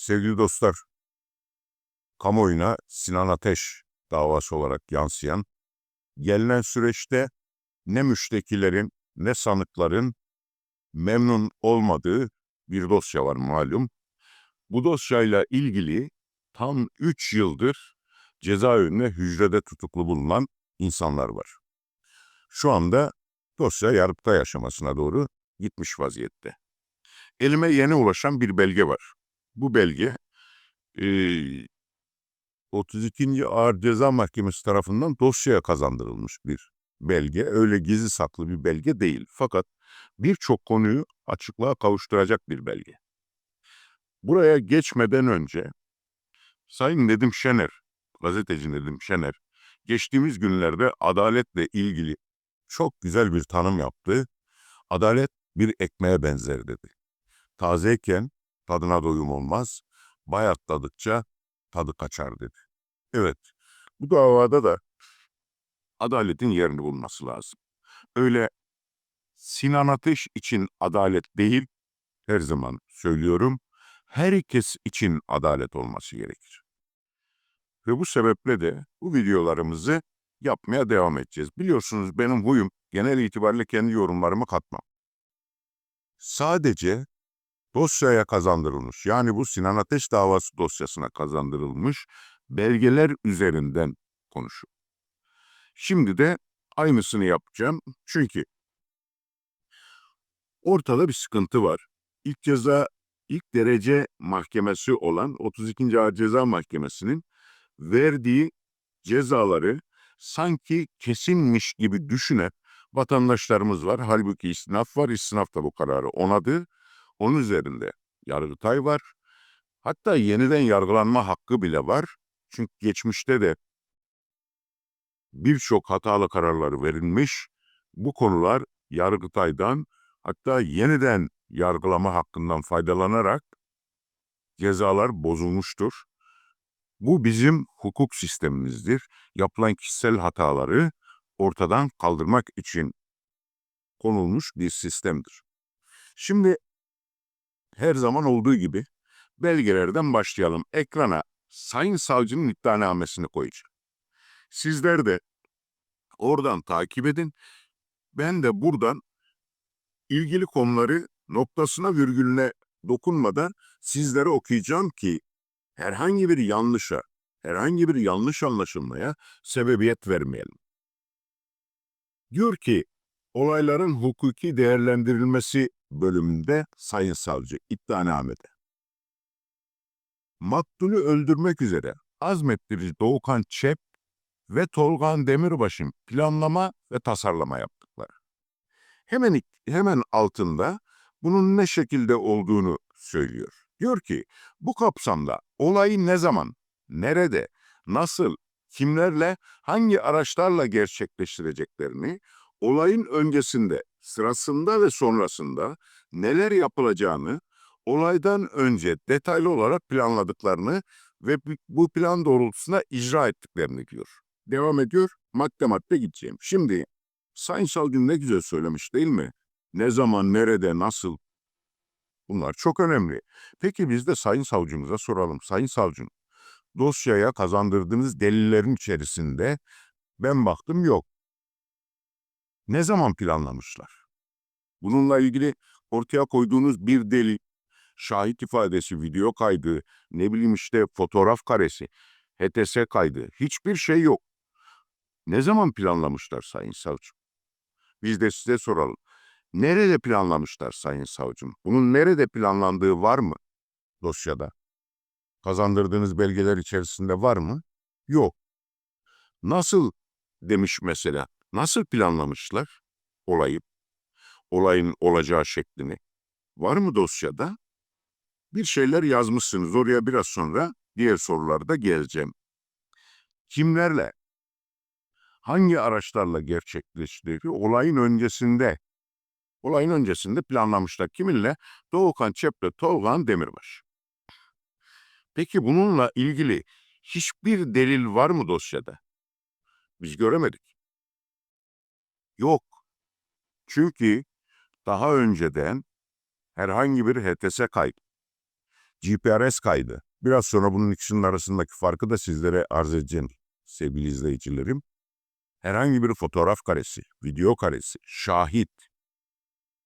Sevgili dostlar, kamuoyuna Sinan Ateş davası olarak yansıyan, gelinen süreçte ne müştekilerin ne sanıkların memnun olmadığı bir dosya var malum. Bu dosyayla ilgili tam 3 yıldır cezaevinde hücrede tutuklu bulunan insanlar var. Şu anda dosya yargıtay aşamasına doğru gitmiş vaziyette. Elime yeni ulaşan bir belge var. Bu belge eee 32. Ağır Ceza Mahkemesi tarafından dosyaya kazandırılmış bir belge. Öyle gizli saklı bir belge değil. Fakat birçok konuyu açıklığa kavuşturacak bir belge. Buraya geçmeden önce Sayın Nedim Şener, gazeteci Nedim Şener, geçtiğimiz günlerde adaletle ilgili çok güzel bir tanım yaptı. Adalet bir ekmeğe benzer dedi. Tazeyken tadına doyum olmaz, bayatladıkça tadı kaçar dedi. Evet, bu davada da adaletin yerini bulması lazım. Öyle Sinan Ateş için adalet değil, her zaman söylüyorum, herkes için adalet olması gerekir. Ve bu sebeple de bu videolarımızı yapmaya devam edeceğiz. Biliyorsunuz benim huyum genel itibariyle kendi yorumlarımı katmam. Sadece dosyaya kazandırılmış, yani bu Sinan Ateş davası dosyasına kazandırılmış belgeler üzerinden konuşuyorum. Şimdi de aynısını yapacağım. Çünkü ortada bir sıkıntı var. İlk ceza, ilk derece mahkemesi olan 32. Ağır Ceza Mahkemesi'nin verdiği cezaları sanki kesinmiş gibi düşünen vatandaşlarımız var. Halbuki istinaf var. İstinaf da bu kararı onadı. Onun üzerinde Yargıtay var. Hatta yeniden yargılanma hakkı bile var. Çünkü geçmişte de birçok hatalı kararları verilmiş. Bu konular Yargıtay'dan hatta yeniden yargılama hakkından faydalanarak cezalar bozulmuştur. Bu bizim hukuk sistemimizdir. Yapılan kişisel hataları ortadan kaldırmak için konulmuş bir sistemdir. Şimdi her zaman olduğu gibi belgelerden başlayalım. Ekrana Sayın Savcının iddianamesini koyacağım. Sizler de oradan takip edin. Ben de buradan ilgili konuları noktasına virgülüne dokunmadan sizlere okuyacağım ki herhangi bir yanlışa, herhangi bir yanlış anlaşılmaya sebebiyet vermeyelim. Diyor ki, olayların hukuki değerlendirilmesi bölümünde Sayın Savcı iddianamede. Maktulü öldürmek üzere azmettirici Doğukan Çep ve Tolgan Demirbaş'ın planlama ve tasarlama yaptıkları. Hemen, hemen altında bunun ne şekilde olduğunu söylüyor. Diyor ki, bu kapsamda olayı ne zaman, nerede, nasıl, kimlerle, hangi araçlarla gerçekleştireceklerini, olayın öncesinde, sırasında ve sonrasında neler yapılacağını, olaydan önce detaylı olarak planladıklarını ve bu plan doğrultusunda icra ettiklerini diyor. Devam ediyor, madde madde gideceğim. Şimdi Sayın Savcı ne güzel söylemiş değil mi? Ne zaman, nerede, nasıl? Bunlar çok önemli. Peki biz de Sayın Savcımıza soralım. Sayın Savcım, dosyaya kazandırdığınız delillerin içerisinde ben baktım yok. Ne zaman planlamışlar? Bununla ilgili ortaya koyduğunuz bir delil, şahit ifadesi, video kaydı, ne bileyim işte fotoğraf karesi, HTS kaydı, hiçbir şey yok. Ne zaman planlamışlar Sayın Savcım? Biz de size soralım. Nerede planlamışlar Sayın Savcım? Bunun nerede planlandığı var mı dosyada? Kazandırdığınız belgeler içerisinde var mı? Yok. Nasıl demiş mesela? Nasıl planlamışlar olayı? Olayın olacağı şeklini. Var mı dosyada? Bir şeyler yazmışsınız. Oraya biraz sonra diğer sorularda geleceğim. Kimlerle? Hangi araçlarla gerçekleştirildi? Olayın öncesinde. Olayın öncesinde planlamışlar. Kiminle? Doğukan Çep'le Tolgan Demirbaş. Peki bununla ilgili hiçbir delil var mı dosyada? Biz göremedik. Yok. Çünkü daha önceden herhangi bir HTS kaydı, GPRS kaydı. Biraz sonra bunun ikisinin arasındaki farkı da sizlere arz edeceğim sevgili izleyicilerim. Herhangi bir fotoğraf karesi, video karesi, şahit,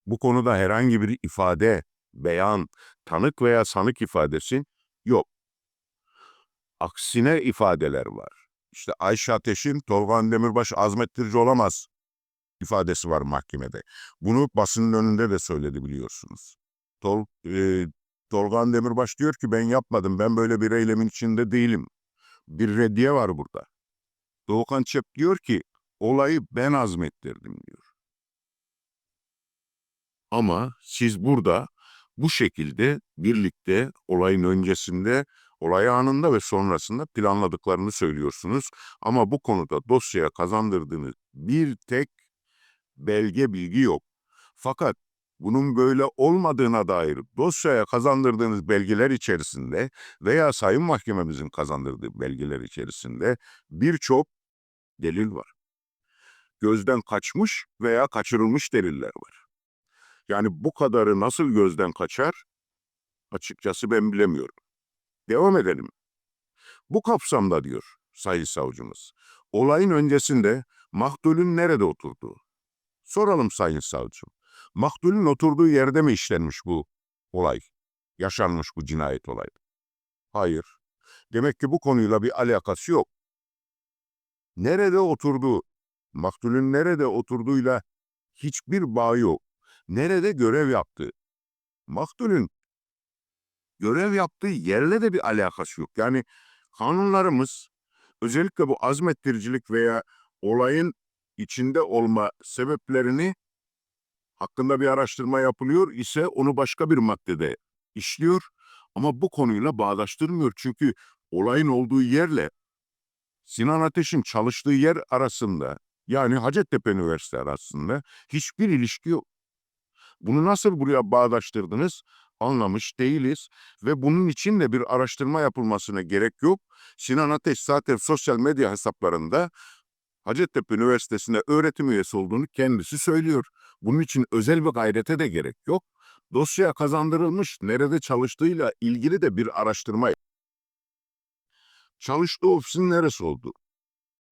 bu konuda herhangi bir ifade, beyan, tanık veya sanık ifadesi yok. Aksine ifadeler var. İşte Ayşe Ateş'in Tolgan Demirbaş azmettirici olamaz ifadesi var mahkemede. Bunu basının önünde de söyledi biliyorsunuz. Tol, e, Tolgan Demirbaş diyor ki ben yapmadım, ben böyle bir eylemin içinde değilim. Bir reddiye var burada. Doğukan Çep diyor ki olayı ben azmettirdim diyor. Ama siz burada bu şekilde birlikte olayın öncesinde, olay anında ve sonrasında planladıklarını söylüyorsunuz. Ama bu konuda dosyaya kazandırdığınız bir tek belge bilgi yok. Fakat bunun böyle olmadığına dair dosyaya kazandırdığınız belgeler içerisinde veya Sayın Mahkememizin kazandırdığı belgeler içerisinde birçok delil var. Gözden kaçmış veya kaçırılmış deliller var. Yani bu kadarı nasıl gözden kaçar? Açıkçası ben bilemiyorum. Devam edelim. Bu kapsamda diyor Sayın Savcımız, olayın öncesinde maktulün nerede oturduğu. Soralım Sayın Savcım, maktulün oturduğu yerde mi işlenmiş bu olay? Yaşanmış bu cinayet olayı? Hayır. Demek ki bu konuyla bir alakası yok. Nerede oturduğu, maktulün nerede oturduğuyla hiçbir bağı yok. Nerede görev yaptığı. Maktulün görev yaptığı yerle de bir alakası yok. Yani kanunlarımız özellikle bu azmettiricilik veya olayın içinde olma sebeplerini hakkında bir araştırma yapılıyor ise onu başka bir maddede işliyor ama bu konuyla bağdaştırmıyor. Çünkü olayın olduğu yerle Sinan Ateş'in çalıştığı yer arasında yani Hacettepe Üniversitesi arasında hiçbir ilişki yok. Bunu nasıl buraya bağdaştırdınız anlamış değiliz ve bunun için de bir araştırma yapılmasına gerek yok. Sinan Ateş zaten sosyal medya hesaplarında Hacettepe Üniversitesi'nde öğretim üyesi olduğunu kendisi söylüyor. Bunun için özel bir gayrete de gerek yok. Dosya kazandırılmış, nerede çalıştığıyla ilgili de bir araştırma. Çalıştığı ofisin neresi oldu?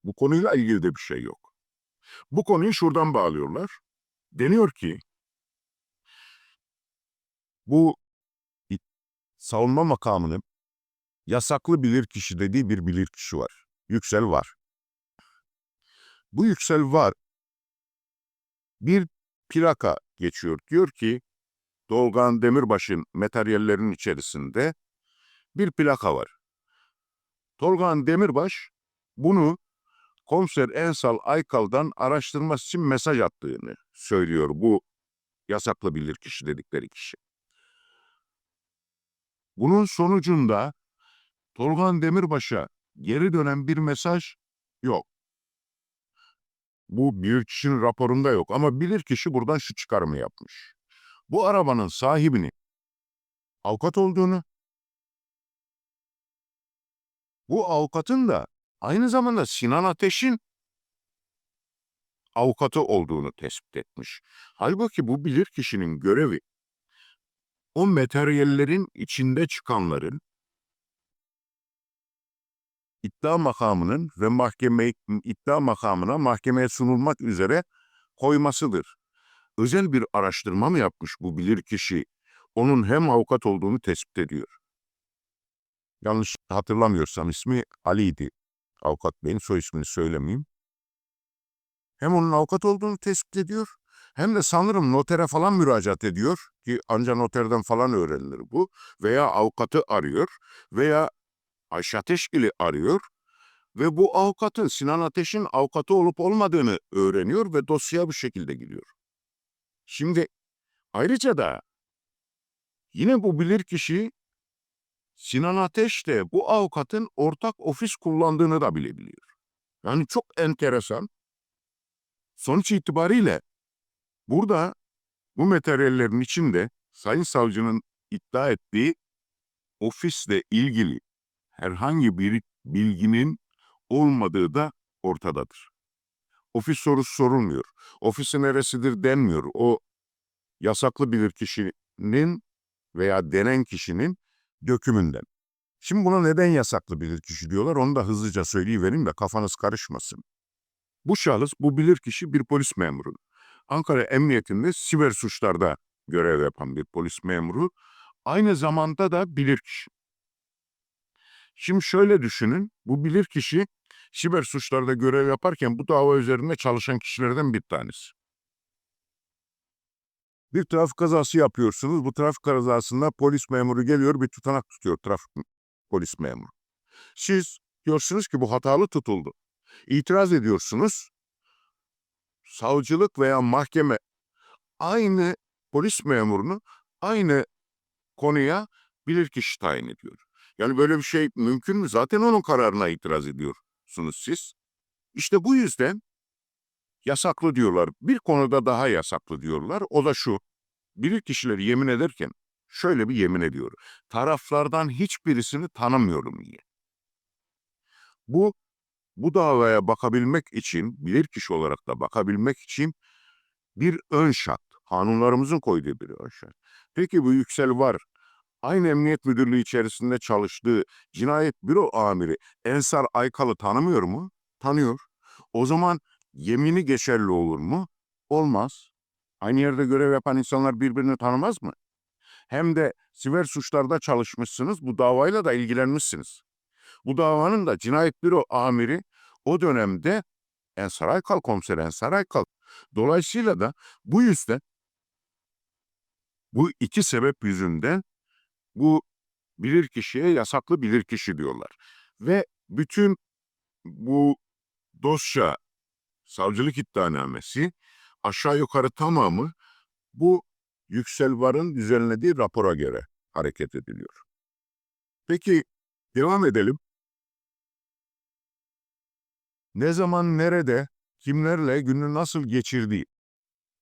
Bu konuyla ilgili de bir şey yok. Bu konuyu şuradan bağlıyorlar. Deniyor ki, bu savunma makamının yasaklı bilirkişi dediği bir bilirkişi var. Yüksel var. Bu yüksel var. Bir plaka geçiyor. Diyor ki Dolgan Demirbaş'ın materyallerinin içerisinde bir plaka var. Tolgan Demirbaş bunu komiser Ensal Aykal'dan araştırması için mesaj attığını söylüyor bu yasaklı bilirkişi dedikleri kişi. Bunun sonucunda Tolgan Demirbaş'a geri dönen bir mesaj yok. Bu bilirkişinin raporunda yok ama bilirkişi buradan şu çıkarımı yapmış. Bu arabanın sahibinin avukat olduğunu, bu avukatın da aynı zamanda Sinan Ateş'in avukatı olduğunu tespit etmiş. Halbuki bu bilirkişinin görevi o materyallerin içinde çıkanların iddia makamının ve mahkeme iddia makamına mahkemeye sunulmak üzere koymasıdır. Özel bir araştırma mı yapmış bu bilirkişi? Onun hem avukat olduğunu tespit ediyor. Yanlış hatırlamıyorsam ismi Ali'ydi. Avukat beyin soy ismini söylemeyeyim. Hem onun avukat olduğunu tespit ediyor hem de sanırım notere falan müracaat ediyor ki ancak noterden falan öğrenilir bu. Veya avukatı arıyor veya Ayşe Ateşgil'i arıyor ve bu avukatın Sinan Ateş'in avukatı olup olmadığını öğreniyor ve dosyaya bu şekilde gidiyor. Şimdi ayrıca da yine bu bilirkişi Sinan Ateş de bu avukatın ortak ofis kullandığını da bilebiliyor. Yani çok enteresan. Sonuç itibariyle burada bu materyallerin içinde Sayın Savcının iddia ettiği ofisle ilgili herhangi bir bilginin olmadığı da ortadadır. Ofis sorusu sorulmuyor. Ofisi neresidir denmiyor. O yasaklı bilir kişinin veya denen kişinin dökümünden. Şimdi buna neden yasaklı bilirkişi diyorlar onu da hızlıca söyleyivereyim de kafanız karışmasın. Bu şahıs, bu bilirkişi bir polis memuru. Ankara Emniyetinde siber suçlarda görev yapan bir polis memuru. Aynı zamanda da bilirkişi. Şimdi şöyle düşünün, bu bilirkişi siber suçlarda görev yaparken bu dava üzerinde çalışan kişilerden bir tanesi. Bir trafik kazası yapıyorsunuz. Bu trafik kazasında polis memuru geliyor bir tutanak tutuyor trafik polis memuru. Siz diyorsunuz ki bu hatalı tutuldu. İtiraz ediyorsunuz. Savcılık veya mahkeme aynı polis memurunu aynı konuya bilirkişi tayin ediyor. Yani böyle bir şey mümkün mü? Zaten onun kararına itiraz ediyorsunuz siz. İşte bu yüzden yasaklı diyorlar. Bir konuda daha yasaklı diyorlar. O da şu. Bilirkişiler yemin ederken şöyle bir yemin ediyor. Taraflardan hiçbirisini tanımıyorum diye. Bu bu davaya bakabilmek için, bilirkişi olarak da bakabilmek için bir ön şart. Kanunlarımızın koyduğu bir ön şart. Peki bu Yüksel Var, aynı emniyet müdürlüğü içerisinde çalıştığı cinayet büro amiri Ensar Aykal'ı tanımıyor mu? Tanıyor. O zaman yemini geçerli olur mu? Olmaz. Aynı yerde görev yapan insanlar birbirini tanımaz mı? Hem de siber suçlarda çalışmışsınız, bu davayla da ilgilenmişsiniz. Bu davanın da cinayet büro amiri o dönemde Ensar Aykal, komiser Ensar Aykal. Dolayısıyla da bu yüzden bu iki sebep yüzünden bu bilirkişiye yasaklı bilirkişi diyorlar. Ve bütün bu dosya savcılık iddianamesi aşağı yukarı tamamı bu Yüksel Var'ın düzenlediği rapora göre hareket ediliyor. Peki devam edelim. Ne zaman, nerede, kimlerle günü nasıl geçirdiği.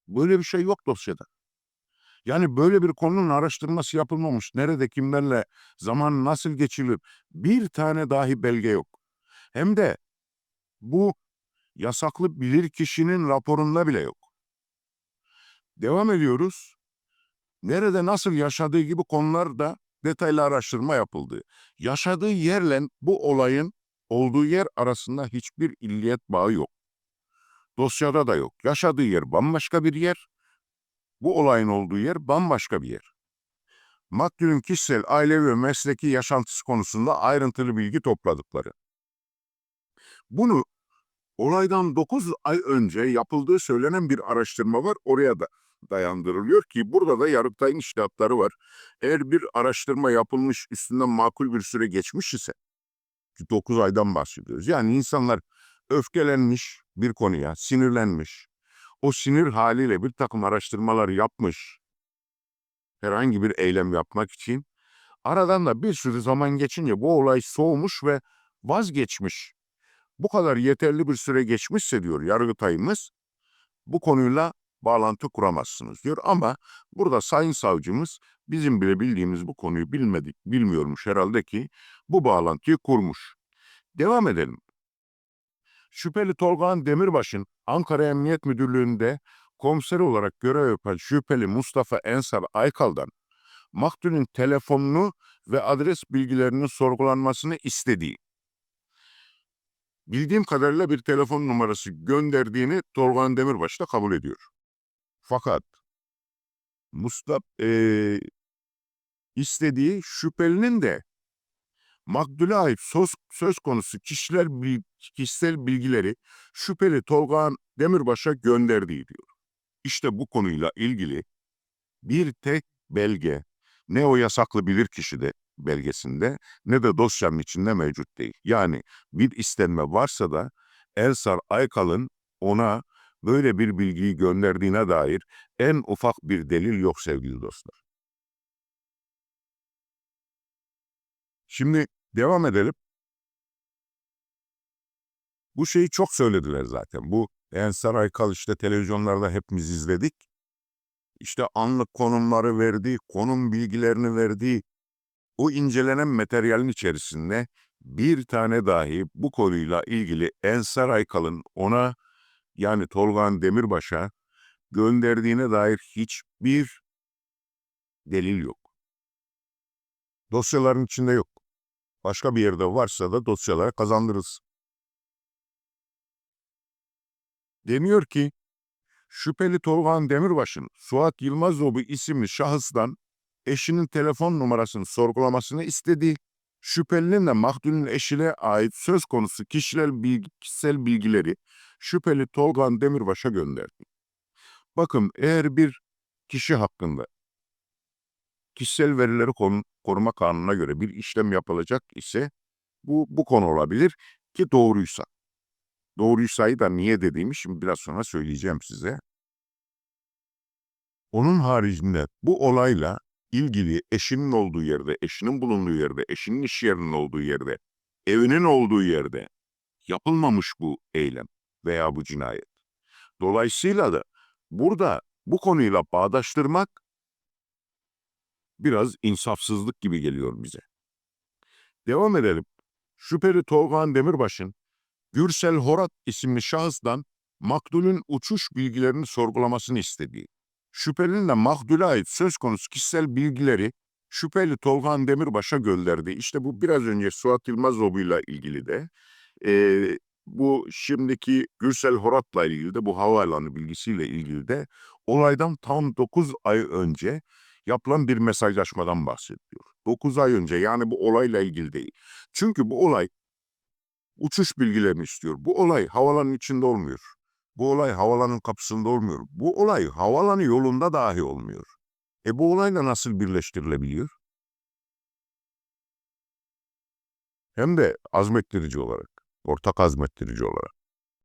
Böyle bir şey yok dosyada. Yani böyle bir konunun araştırması yapılmamış. Nerede, kimlerle, zaman nasıl geçirilir bir tane dahi belge yok. Hem de bu yasaklı bilirkişinin raporunda bile yok. Devam ediyoruz. Nerede nasıl yaşadığı gibi konularda detaylı araştırma yapıldı. Yaşadığı yerle bu olayın olduğu yer arasında hiçbir illiyet bağı yok. Dosyada da yok. Yaşadığı yer bambaşka bir yer. Bu olayın olduğu yer bambaşka bir yer. Maktulün kişisel, ailevi ve mesleki yaşantısı konusunda ayrıntılı bilgi topladıkları. Bunu olaydan 9 ay önce yapıldığı söylenen bir araştırma var. Oraya da dayandırılıyor ki burada da Yargıtay'ın iştahatları var. Eğer bir araştırma yapılmış üstünden makul bir süre geçmiş ise 9 aydan bahsediyoruz. Yani insanlar öfkelenmiş bir konuya, sinirlenmiş. O sinir haliyle bir takım araştırmalar yapmış. Herhangi bir eylem yapmak için. Aradan da bir sürü zaman geçince bu olay soğumuş ve vazgeçmiş. Bu kadar yeterli bir süre geçmişse diyor Yargıtay'ımız, bu konuyla bağlantı kuramazsınız diyor. Ama burada Sayın Savcımız bizim bile bildiğimiz bu konuyu bilmedik, bilmiyormuş herhalde ki bu bağlantıyı kurmuş. Devam edelim. Şüpheli Tolgağan Demirbaş'ın Ankara Emniyet Müdürlüğü'nde komiser olarak görev yapan şüpheli Mustafa Ensar Aykal'dan maktulün telefonunu ve adres bilgilerinin sorgulanmasını istediği, bildiğim kadarıyla bir telefon numarası gönderdiğini Tolgağan Demirbaş da kabul ediyor. Fakat Mustafa eee, istediği şüphelinin de makdule ait söz, söz konusu kişiler, kişisel bilgileri şüpheli Tolgağan Demirbaş'a gönderdiği diyor. İşte bu konuyla ilgili bir tek belge ne o yasaklı bilirkişide belgesinde ne de dosyanın içinde mevcut değil. Yani bir istenme varsa da Ensar Aykal'ın ona böyle bir bilgiyi gönderdiğine dair en ufak bir delil yok sevgili dostlar. Şimdi devam edelim. Bu şeyi çok söylediler zaten. Bu Ensar Aykal işte televizyonlarda hepimiz izledik. İşte anlık konumları verdi, konum bilgilerini verdi. O incelenen materyalin içerisinde bir tane dahi bu konuyla ilgili Ensar Aykal'ın ona yani Tolgağan Demirbaş'a gönderdiğine dair hiçbir delil yok. Dosyaların içinde yok. Başka bir yerde varsa da dosyalara kazandırırız. Deniyor ki, şüpheli Tolga Demirbaş'ın Suat Yılmazoğlu isimli şahıstan eşinin telefon numarasını sorgulamasını istedi. Şüphelinin de mahdulün eşine ait söz konusu kişisel, bilgi, kişisel bilgileri şüpheli Tolga Demirbaş'a gönderdi. Bakın eğer bir kişi hakkında kişisel verileri koruma kanununa göre bir işlem yapılacak ise bu, bu konu olabilir ki doğruysa. Doğruysayı da niye dediğimi şimdi biraz sonra söyleyeceğim size. Onun haricinde bu olayla ilgili eşinin olduğu yerde, eşinin bulunduğu yerde, eşinin iş yerinin olduğu yerde, evinin olduğu yerde yapılmamış bu eylem veya bu cinayet. Dolayısıyla da burada bu konuyla bağdaştırmak biraz insafsızlık gibi geliyor bize. Devam edelim. Şüpheli Tolga Demirbaş'ın Gürsel Horat isimli şahıstan maktulün uçuş bilgilerini sorgulamasını istediği. Şüphelinin de maktule ait söz konusu kişisel bilgileri şüpheli Tolga Demirbaş'a gönderdi. İşte bu biraz önce Suat Yılmazoğlu'yla ilgili de eee, bu şimdiki Gürsel Horat'la ilgili de bu havaalanı bilgisiyle ilgili de olaydan tam 9 ay önce yapılan bir mesajlaşmadan bahsediyor. 9 ay önce yani bu olayla ilgili değil. Çünkü bu olay uçuş bilgilerini istiyor. Bu olay havalanın içinde olmuyor. Bu olay havalanın kapısında olmuyor. Bu olay havalanı yolunda dahi olmuyor. E bu olayla nasıl birleştirilebiliyor? Hem de azmettirici olarak, ortak azmettirici olarak.